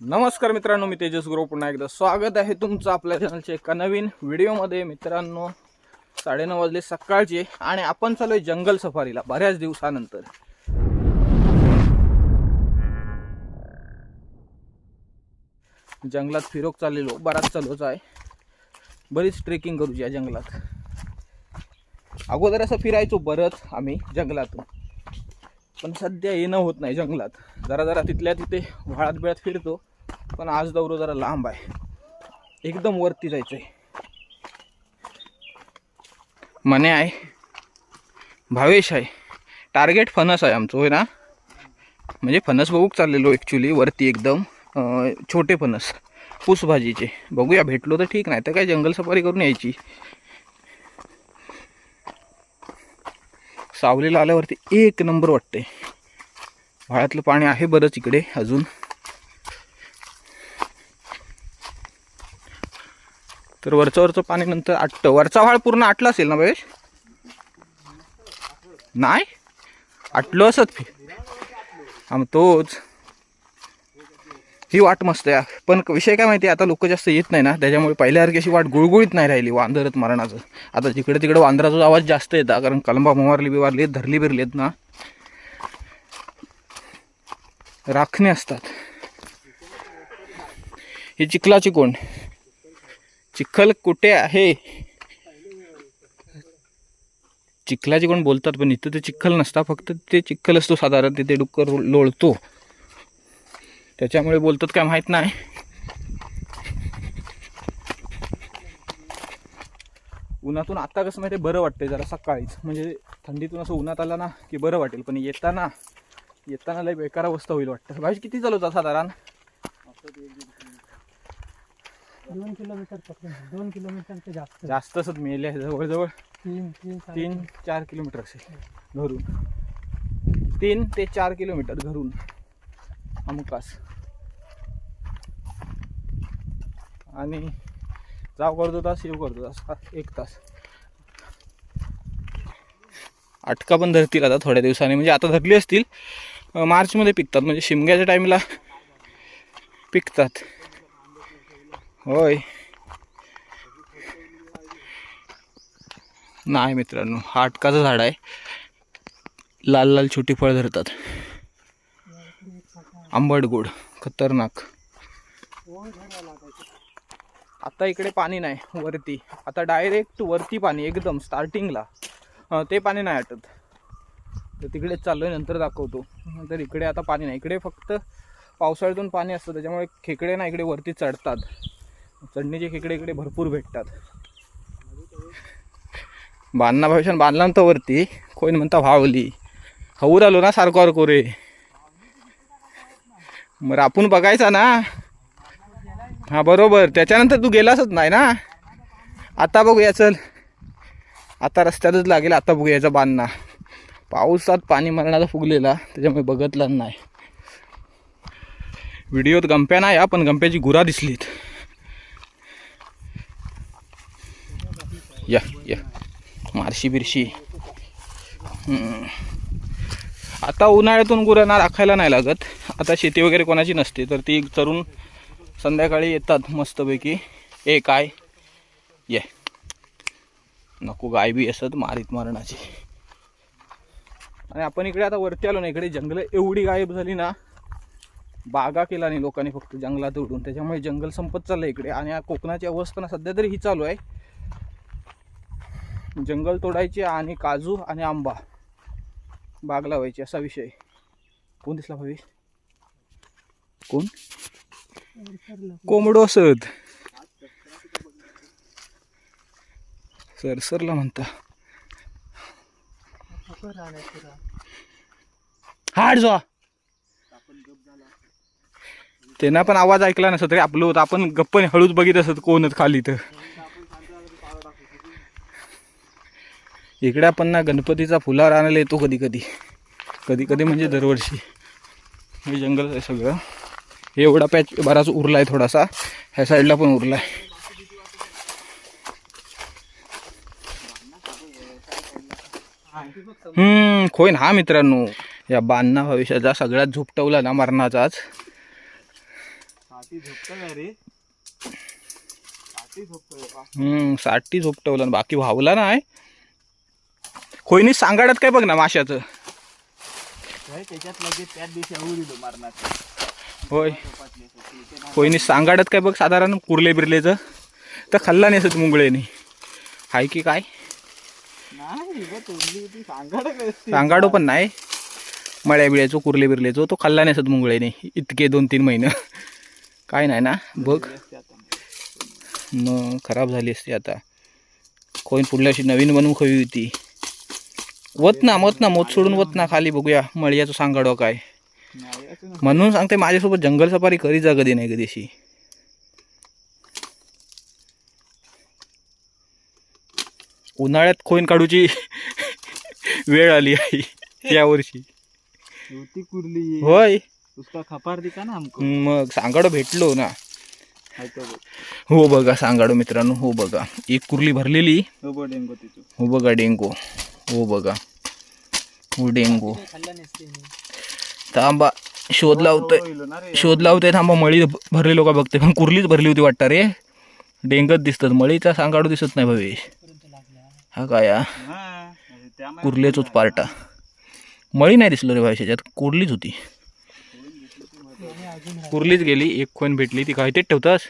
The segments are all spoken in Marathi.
नमस्कार मित्रांनो मी तेजस गुरु पुन्हा एकदा स्वागत आहे तुमचं आपल्या चॅनलच्या एका नवीन व्हिडिओमध्ये मित्रांनो साडेनऊ वाजले सकाळचे आणि आपण चालू आहे जंगल सफारीला बऱ्याच दिवसानंतर. जंगलात फिरोक चाललेलो बराच चालूच आहे. बरीच ट्रेकिंग करूची या जंगलात. अगोदर असं फिरायचो बरंच आम्ही जंगलातून. पण सध्या येणं होत नाही जंगलात. जरा जरा तिथल्या तिथे वाळात बिळात फिरतो पण आज दौरो जरा लांब आहे. एकदम वरती जायचं आहे मने आहे. भावेश आहे. टार्गेट फणस आहे आमचं होय ना? म्हणजे फणस बघूक चाललेलो ॲक्च्युली वरती एकदम. छोटे फणस. भाजीचे बघूया भेटलो तर ठीक नाही तर काय जंगल सफारी करून यायची. सावलीला आल्यावरती एक नंबर वाटते. भाळ्यातलं पाणी आहे बरंच इकडे अजून. तर वरचं वरचं पाणी नंतर आटतं वरचा व्हाळ पूर्ण आटला असेल ना भावेश नाही? आटलो असत फी. आम मग तोच. ही वाट मस्त आहे. पण विषय काय माहिती आहे आता लोक जास्त येत नाही ना. त्याच्यामुळे पहिल्यासारखी अशी वाट गुळगुळीत नाही राहिली वांदरत मरणाचं. आता जिकडे तिकडे वांदराचा आवाज जास्त येतात कारण कलंबा मोवारली बिवारली धरली बिरलीत ना. राखणे असतात. ही चिखलाची कोण? चिखल कुठे आहे? चिखलाची कोण बोलतात पण इथं ते चिखल नसता फक्त ते चिखल असतो साधारण तिथे डुक्कर लोळतो. त्याच्यामुळे बोलतात काय माहीत नाही. उन्हातून आता कसं माहिती बरं वाटतंय जरा सकाळीच. म्हणजे थंडीतून असं उन्हात आला ना की बरं वाटेल. पण येताना येताना लय बेकार अवस्था होईल वाटतं. भाई किती चालवता साधारण? दोन किलोमीटर दोन किलोमीटर जास्त. जास्त असत मेले जवळजवळ. तीन तीन तीन चार किलोमीटर असेल. घरून तीन ते चार किलोमीटर घरून अमुकास आणि जाव करतो तास येऊ करतो तास. एक तास. अटका पण धरतील आता थोड्या दिवसांनी. म्हणजे आता धरली असतील मार्चमध्ये पिकतात. म्हणजे शिमग्याच्या टाईमला पिकतात. होय. नाही मित्रांनो हा अटकाचं झाड आहे. लाल लाल छोटी फळं धरतात. आंबट गोड खतरनाक. आता इकडे पाणी नाही वरती. आता डायरेक्ट वरती पाणी एकदम स्टार्टिंगला ते पाणी नाही आटत. तर तिकडेच चाललो नंतर दाखवतो. तर इकडे आता पाणी नाही. इकडे फक्त पावसाळ्यातून पाणी असतं त्याच्यामुळे खेकडे ना इकडे वरती चढतात. चढणीचे खेकडे इकडे भरपूर भेटतात. बांधना भविष्यात बांधला ना तो वरती. कोण म्हणता भावली हवूर आलो ना सारखं सारखो रे. मग आपण बघायचा ना. हा बरोबर. त्याच्यानंतर तू गेलासच नाही ना. आता बघूया चल. आता रस्त्यातच लागेल आता बघूया याचा बांधना पावसात पाणी मरणाला फुगलेला त्याच्यामुळे बघतला नाही. व्हिडिओत गंप्या नाही हा, पण गंप्याची गुरा दिसलीत. या या. मारशी बिरशी. आता उन्हाळ्यातून गुरांना राखायला नाही लागत. आता शेती वगैरे कोणाची नसते तर ती चरून संध्याकाळी येतात मस्तपैकी. ए काय? ये. नको गाय बी असत मारीत मारणाची. आणि आपण इकडे आता वरती आलो ना इकडे जंगल एवढी गायब झाली ना बागा केला नाही लोकांनी फक्त जंगलात उडून. त्याच्यामुळे जंगल संपत चाललं इकडे. आणि या कोकणाची अवस्था ना सध्या तरी ही चालू आहे. जंगल तोडायचे आणि काजू आणि आंबा. बाग लावायची असा विषय. कोण दिसला भावी? कोण? कोंबडो असत. सरसरला म्हणता. हाड जा. त्यांना पण आवाज ऐकला नसत तरी आपलं होतं. आपण गप्पन हळूच बघित असत कोणच खाली तर इकडे आपण ना गणपतीचा फुलावर आणायला येतो कधी कधी. कधी कधी म्हणजे दरवर्षी. हे जंगल आहे सगळं. एवढा पॅच बराच उरला आहे थोडासा. ह्या साईडला पण उरला आहे हम्म खोईन हा मित्रांनो. या बांधना भविष्याचा सगळ्यात झुपटवला ना मरणाचाच. हम्मसाठी झोपटवलं. बाकी व्हावला नाही. कोणी सांगाडत काय बघ ना माशाचं. त्याच्यात लगेच त्याच दिवशी मारणार होय. कोणी सांगाडत काय बघ साधारण कुर्ले बिरलेचं. तर खाल्ला नाही असत मुंगळेने. हाय की काय? नाही सांगाड पण नाही. मळ्या बिळ्याचो कुर्ले बिरलेचो तो खाल्ला नाही असत मुंगळेने. इतके दोन तीन महिने. काय नाही ना बघ. मग खराब झाली असती आता. कोण पुढल्या अशी नवीन बनवून खवी होती. वत ना मत ना मोत सोडून वत ना खाली बघूया मळ्याचं सांगाडो काय. नाही. म्हणून सांगते माझ्यासोबत जंगल सफारी करी जा कधी नाही कधीशी उन्हाळ्यात खोईन काढूची वेळ आली आहे या वर्षी कुर्ली. होय. उसका खपार दी का ना हमको. मग सांगाडो भेटलो ना. हो बघा सांगाडो मित्रांनो हो बघा. एक कुर्ली भरलेली. हो बघ डेंगो तिथं हो बघा डेंगू. हो बघा. हो डेंगू. थांबा शोध लावतोय. होईल ना रे. शोध लावतोय थांबा मळी भरलेलो का बघते. पण कुर्लीच भरली होती वाटतं रे. डेंगत दिसतात. मळीचा सांगाडू दिसत नाही भवेश. हा काय हा? हा, म्हणजे कुर्लेचोच पार्टा. मळी नाही दिसलं रे भाई त्याच्यात कुर्लीच होती. कुर्लीच गेली. एक कोण भेटली ती काय तेच ठेवतास?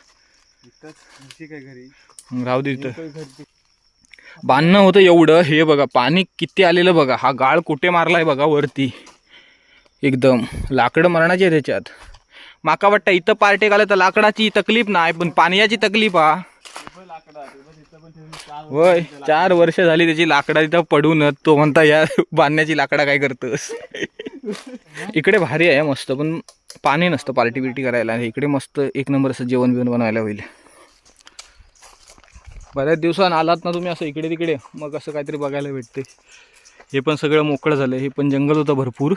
राहू दे बांधणं होतं एवढं. हे बघा पाणी किती आलेलं बघा. हा गाळ कुठे मारलाय बघा वरती. एकदम. लाकडं मरणाची आहे त्याच्यात. माका वाटतं इथं पार्टे घालं तर लाकडाची तकलीफ नाही पण पाण्याची तकलीफ हा. वय चार वर्ष झाली त्याची लाकडा तिथं पडूनच तो म्हणता या बांधण्याची लाकडा काय करतोस? इकडे भारी आहे मस्त पण पाणी नसतं पार्टी बिर्टी करायला. इकडे मस्त एक नंबर असं जेवण बिवण बनवायला होईल. बऱ्याच दिवसानं आलात ना तुम्ही असं इकडे तिकडे मग असं काहीतरी बघायला भेटते. हे पण सगळं मोकळं झालं हे पण जंगल होतं भरपूर.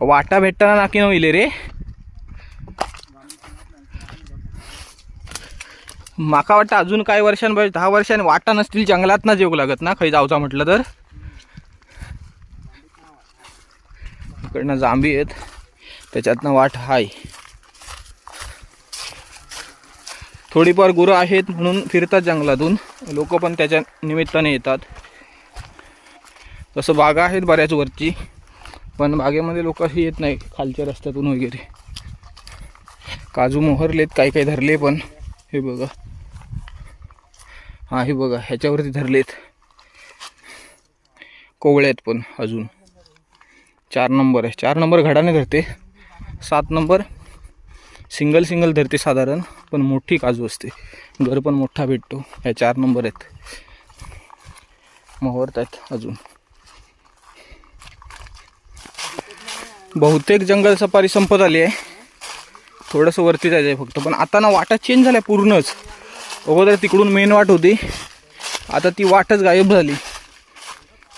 वाटा भेटताना नाकी नव्हिले रे. माका वाटतं अजून काही वर्षांपासून दहा वर्षांनी वाटा नसतील जंगलात ना जेवू लागत ना खै जाऊचा म्हटलं तर. इकडनं जांभी आहेत. त्याच्यातनं वाट हाय. थोडीफार गुरं आहेत म्हणून फिरतात जंगलातून. लोक पण त्याच्या निमित्ताने येतात. तसं बागा आहेत बऱ्याच वरची. पण बागेमध्ये लोक असे येत नाही खालच्या रस्त्यातून वगैरे. काजू मोहरलेत काही काही धरले पण. हे बघा. हा हे बघा ह्याच्यावरती धरलेत. कोवळे आहेत पण अजून. चार नंबर आहे. चार नंबर घडाने धरते. सात नंबर. सिंगल सिंगल धरते साधारण पण मोठी काजू असते. घर पण मोठा भेटतो. ह्या चार नंबर आहेत. मोहरत आहेत अजून. बहुतेक जंगल सफारी संपत आली आहे. थोडंसं वरती जायचं आहे फक्त. पण आता ना वाटा चेंज झाल्या पूर्णच. अगोदर तिकडून मेन वाट होती. आता ती वाटच गायब झाली.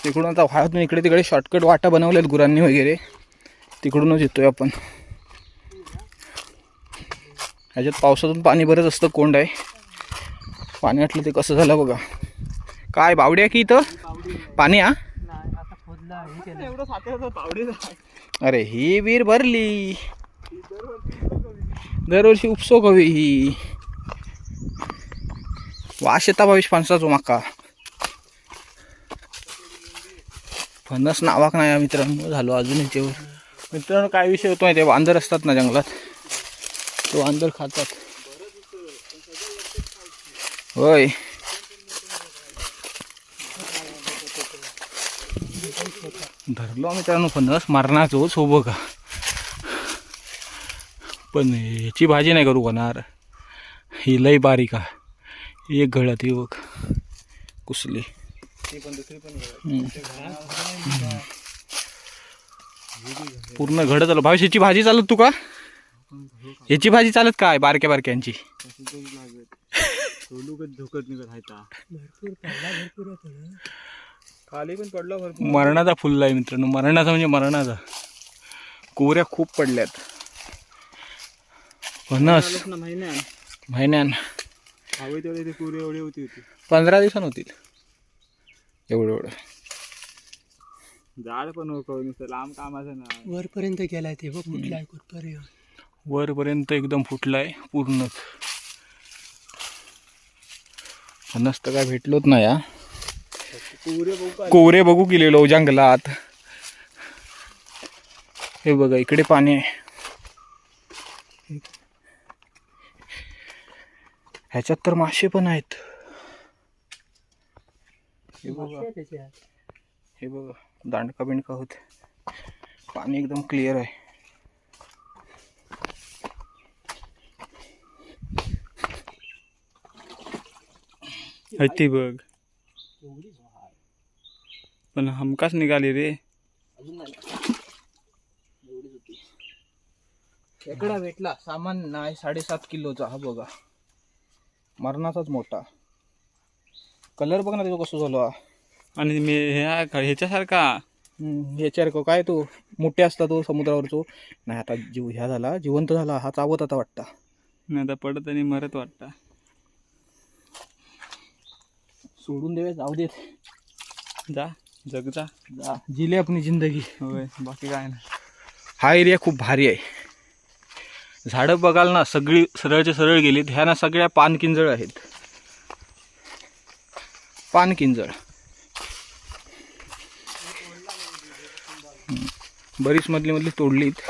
तिकडून आता वाळतून इकडे तिकडे शॉर्टकट वाटा बनवल्यात गुरांनी वगैरे. तिकडूनच येतोय आपण. ह्याच्यात पावसातून पाणी बरंच असतं कोंड आहे. पाणी आटलं ते कसं झालं बघा. काय बावड्या की इथं? पाणी हा? अरे ही वीर भरली. दरवर्षी उपसो कवी ही. वास येता भावेश फणसाचो माका. फणस नावाक नाही मित्रांनो झालो अजून याच्यावर. मित्रांनो काय विषय होतो माहिती ते वांदर असतात ना जंगलात. तो वांदर खातात. होय. धरलो मित्रांनो फणस मारणाचोच हो बघा. पण ह्याची भाजी नाही करू होणार. ही लई बारीक आहे. एक गळत ही बघ. कुसली. ती पण दुसरी पण घरात. हम्म. पूर्ण घडत आलं. भावेश ह्याची भाजी चालत तू का? ह्याची भाजी चालत काय बारक्या बारक्यांची? झोकत निघत खाली पण पडला भरपूर. मरणाचा फुलला आहे मित्रांनो. मरणाचा म्हणजे मरणाचा. कोऱ्या खूप पडल्यात. फणस आलंच ना महिन्यात महिन्यान. हवे तेवढे ते पुरे एवढी होती होती. पंधरा दिवसांनी होतील. एवढं एवढं. झाड पण होतं नुसतं लांब कामाचं ना. वरपर्यंत गेलाय ते बघ कुठला आहे कुठपर्यंत. वरपर्यंत एकदम फुटलाय पूर्णच. फणस तर काय भेटलोच नाही या पुरे बघू का? कोरे बघू गेलेलो जंगलात. हे बघा इकडे पाणी आहे. ह्याच्यात तर मासे पण आहेत. हे बघा. हे बघा दांडका बिंडका होत. पाणी एकदम क्लिअर आहे. ती बघ पण हमकाच निघाली रे? खेकडा भेटला. सामान नाही साडेसात किलोचा. हा बघा. मरणाचाच मोठा. कलर बघ ना त्याचा कसं झालो. हा आणि मी ह्या ह्याच्यासारखा? हम्म, ह्याच्यावर काय तो? मोठे असता तो समुद्रावरचो. नाही आता जीव ह्या झाला. जिवंत झाला. हा चावत आता वाटता. नाही आता पडत आणि मरत वाटतं. सोडून देवे जाऊ देत. जा. जग जा. जा. जिले आपली जिंदगी. होय बाकी काय नाही. हा एरिया खूप भारी आहे. झाडं बघाल ना सगळी सरळचे सरळ गेलीत. ह्या ना सगळ्या पानकिंजळ आहेत. पानकिंजळ. बरीच मधली मधली तोडलीत.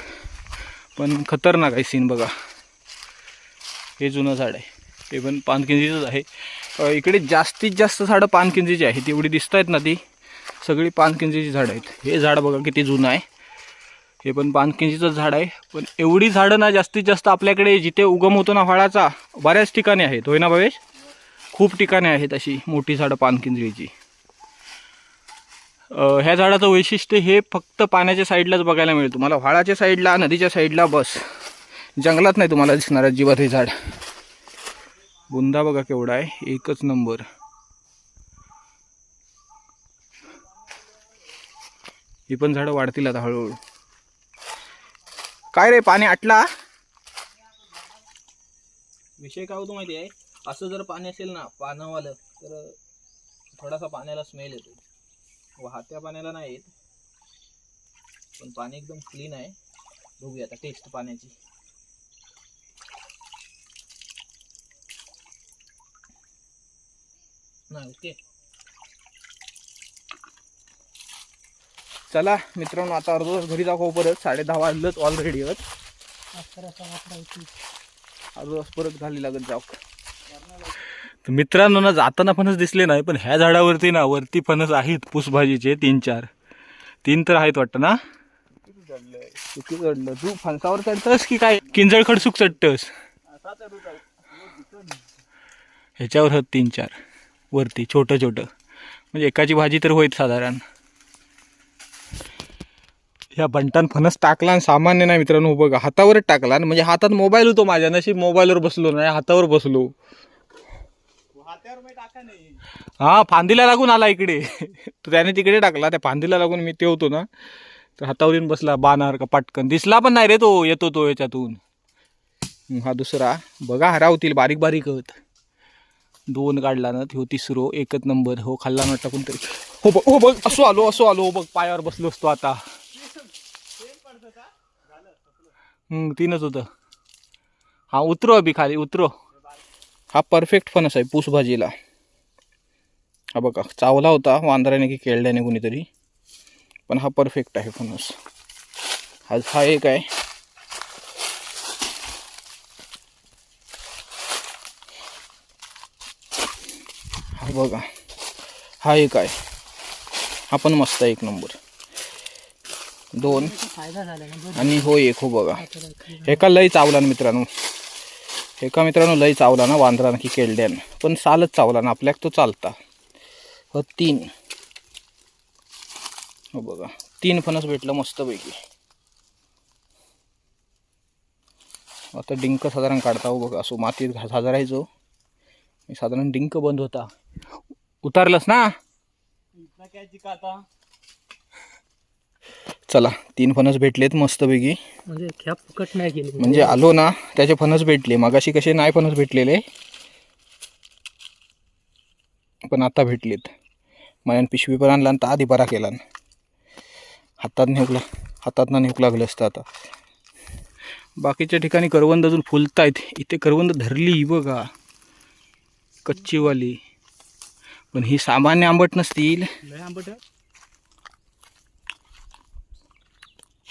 पण खतरनाक आहे सीन बघा. हे जुनं झाड आहे. हे पण पानकिंजीचंच आहे. इकडे जास्तीत जास्त झाडं पानकिंजीची आहेत. एवढी दिसत आहेत ना ती. सगळी पानकिंजीची झाडं आहेत. हे झाड बघा किती जुनं आहे. हे पण पानकिंजीचंच झाड आहे. पण एवढी झाडं ना जास्तीत जास्त आपल्याकडे जिथे उगम होतो ना फळाचा बऱ्याच ठिकाणी आहेत. होय ना भावेश? खूप ठिकाणी आहेत अशी मोठी झाडं पानकिंजरीची ह्या झाडाचं वैशिष्ट्य हे फक्त पाण्याच्या साईडलाच बघायला मिळेल तुम्हाला. व्हाळाच्या साईडला नदीच्या साईडला बस. जंगलात नाही तुम्हाला दिसणार अजिबात हे झाड. बुंदा बघा केवढा आहे. एकच नंबर. ही पण झाडं वाढतील आता हळूहळू. काय रे पाणी आटला? विषय काय होतो माहिती आहे? असं जर पाणी असेल ना पानावालं तर थोडासा पाण्याला स्मेल येतो. वाहत्या पाण्याला नाही येत. पण पाणी एकदम क्लीन आहे. बघूया आता टेस्ट पाण्याची. नाही ओके चला मित्रांनो आता अर्धा तास घरी जाऊ परत. साडे दहा वाजलंच ऑलरेडी अकरा सव्वा अकरा होती. अर्धा तास परत घाली लागत जाऊ. तर मित्रांनो ना जाताना फणस दिसले नाही पण ह्या झाडावरती ना वरती फणस आहेत पुसभाजीचे तीन चार. तीन तर आहेत वाटतं ना? किती चढलं तू फणसावर चढतस की काय? किंजळ खडसूक चढतस. ह्याच्यावर आहेत तीन चार. वरती छोटं छोटं. म्हणजे एकाची भाजी तर होईत साधारण. ह्या बंटान फणस टाकला आणि सामान्य नाही मित्रांनो बघा हातावरच टाकला आणि म्हणजे हातात मोबाईल होतो माझ्या नशीब मोबाईलवर बसलो नाही हातावर बसलो. हा फांदीला लागून आला इकडे. तर त्याने तिकडे टाकला त्या फांदीला लागून मी ते होतो ना तर हातावर येऊन बसला बाणार का पटकन. दिसला पण नाही रे तो येतो तो याच्यातून. हा दुसरा. बघा हरावतील बारीक बारीक होत. दोन काढला ना हो तिसरो एकच नंबर. हो खाल्ला ना टाकून तरी हो बघ हो बघ असो आलो असो आलो. हो बघ पायावर बसलो असतो आता हम्म, तीनच होतं. हा उतरो अभि खाली उतरो. हा परफेक्ट फणस आहे पूस भाजीला हा बघा चावला होता वांदराने की केळल्याने कुणीतरी. पण हा परफेक्ट आहे फणस. हा हा एक आहे. हा बघा हा एक आहे. हा पण मस्त आहे एक नंबर. दोन. फायदा झाला ना दोन. आणि हो एक हो बघा. एका लई चावला ना मित्रांनो. एका मित्रांनो लई चावला ना वांद्रानं की केळड्यान पण चालत चावला ना आपल्याक तो चालता. हो तीन. हो बघा. तीन फणस भेटलं मस्तपैकी. आता डिंक साधारण काढता हो बघा. असो मातीत घा- साधारायचो मी साधारण डिंक बंद होता. उतारलंस ना? चला तीन फणस भेटलेत मस्तपैकी. म्हणजे ख्याप फुकट नाही गेली. म्हणजे आलो ना त्याचे फणस भेटले. मगाशी कसे नाही फणस भेटलेले. पण आता भेटलेत. मला पिशवी पण आणला आणि तर आधी बरा केला. हातात नेऊक ला हातात ना नेऊक लागलं असतं आता. बाकीच्या ठिकाणी करवंद अजून फुलतायत. इथे करवंद धरली बघा. कच्चीवाली. पण ही सामान्य आंबट नसतील. आंबट आहे. हम्म, हम्म, हम्म, हम्म, हम्म.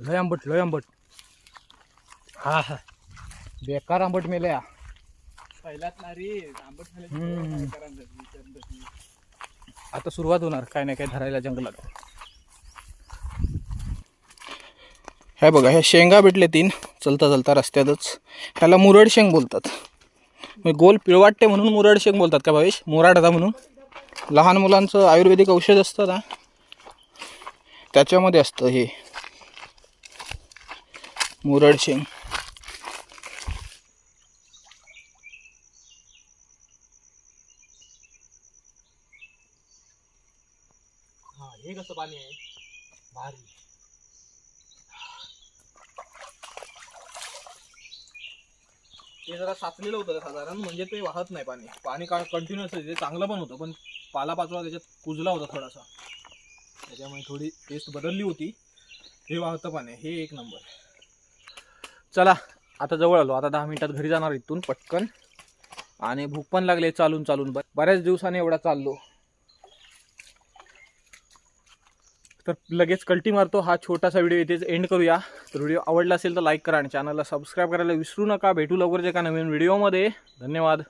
लय आंबट लय आंबट. हा हा. बेकार आंबट मेल्या. पहिलाच ना रे आंबट हम्म. काय करायचं? आता सुरुवात होणार काय नाही काय धरायला जंगलात. हे बघा ह्या शेंगा भेटले तीन चलता चलता रस्त्यातच. ह्याला मुरड शेंग बोलतात. म्हणजे गोल पिळवाटते म्हणून मुरड शेंग बोलतात का भावेश? मोराडा म्हणून. लहान मुलांचं आयुर्वेदिक औषध असतं ना त्याच्यामध्ये असतं हे. मुरड शेंग हा हे कसं पाणी आहे भारी ते जरा साचलेलं होतं साधारण? म्हणजे ते वाहत नाही पाणी. पाणी का कंटिन्युअस ते चांगलं पण होतं पण पालापाचोळा त्याच्यात कुजला होता थोडासा. त्याच्यामुळे थोडी टेस्ट बदलली होती. हे वाहतं पाणी हे एक नंबर चला आता जवळ आलो. आता दहा मिनिटात घरी जाणार इथून पटकन. आणि भूक पण लागले चालून चालून. बऱ्याच दिवसाने एवढा चाललो. तर लगेच कल्टी मारतो. हा छोटासा व्हिडिओ इथेच एंड करूया. तर व्हिडिओ आवडला असेल तर लाईक करा आणि चॅनलला सबस्क्राईब करायला विसरू नका. भेटू लवकरच एका नवीन व्हिडिओमध्ये धन्यवाद.